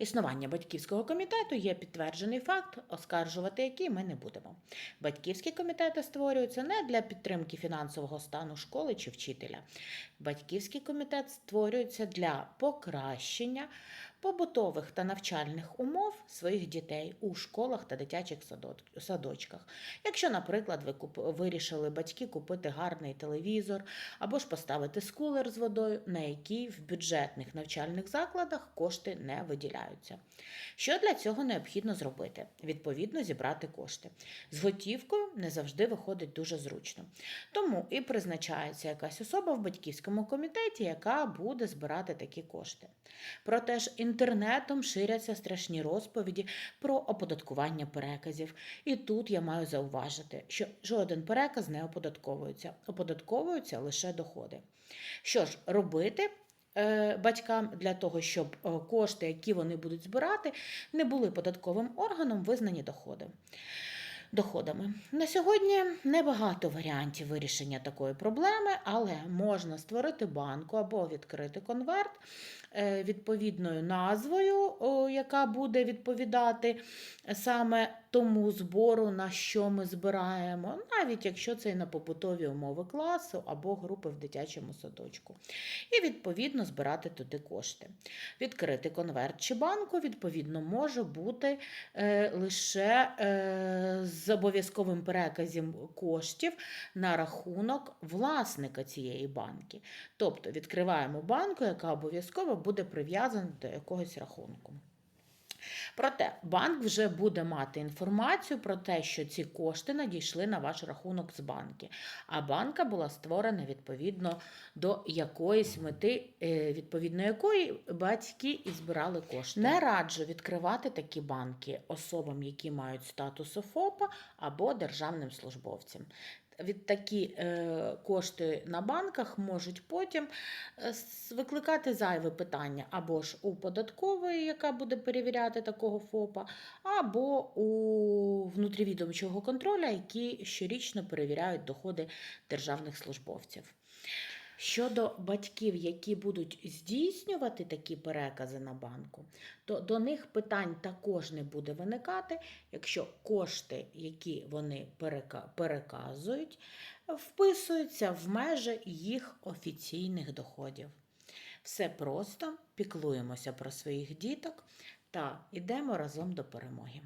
Існування батьківського комітету є підтверджений факт, оскаржувати який ми не будемо. Батьківські комітети створюються не для підтримки фінансового стану школи чи вчителя. Батьківський комітет створюється для покращення побутових та навчальних умов своїх дітей у школах та дитячих садочках. Якщо, наприклад, ви вирішили батьки купити гарний телевізор або ж поставити скулер з водою, на який в бюджетних навчальних закладах кошти не виділяються. Що для цього необхідно зробити? Відповідно, зібрати кошти. З готівкою не завжди виходить дуже зручно. Тому і призначається якась особа в батьківському комітеті, яка буде збирати такі кошти. Проте ж інтернетом ширяться страшні розповіді про оподаткування переказів. І тут я маю зауважити, що жоден переказ не оподатковується, оподатковуються лише доходи. Що ж робити? е, Батькам для того, щоб е, кошти, які вони будуть збирати, не були податковим органом визнані доходи. Доходами. На сьогодні небагато варіантів вирішення такої проблеми, але можна створити банку або відкрити конверт е, відповідною назвою, яка буде відповідати саме тому збору, на що ми збираємо, навіть якщо це і на побутові умови класу або групи в дитячому садочку. І відповідно збирати туди кошти. Відкрити конверт чи банку, відповідно, може бути е, лише е, з обов'язковим переказом коштів на рахунок власника цієї банки. Тобто відкриваємо банку, яка обов'язково буде прив'язана до якогось рахунку. Проте банк вже буде мати інформацію про те, що ці кошти надійшли на ваш рахунок з банки, а банка була створена відповідно до якоїсь мети, е, відповідно якої батьки і збирали кошти. Не раджу відкривати такі банки особам, які мають статус ФОПа або державним службовцям. Від такі е, кошти на банках можуть потім е, викликати зайве питання або ж у податкової, яка буде перевіряти такого ФОПа, або у внутрівідомчого контроля, які щорічно перевіряють доходи державних службовців. Щодо батьків, які будуть здійснювати такі перекази на банку, то до них питань також не буде виникати, якщо кошти, які вони переказують, вписуються в межі їх офіційних доходів. Все просто піклуємося про своїх діток та йдемо разом до перемоги.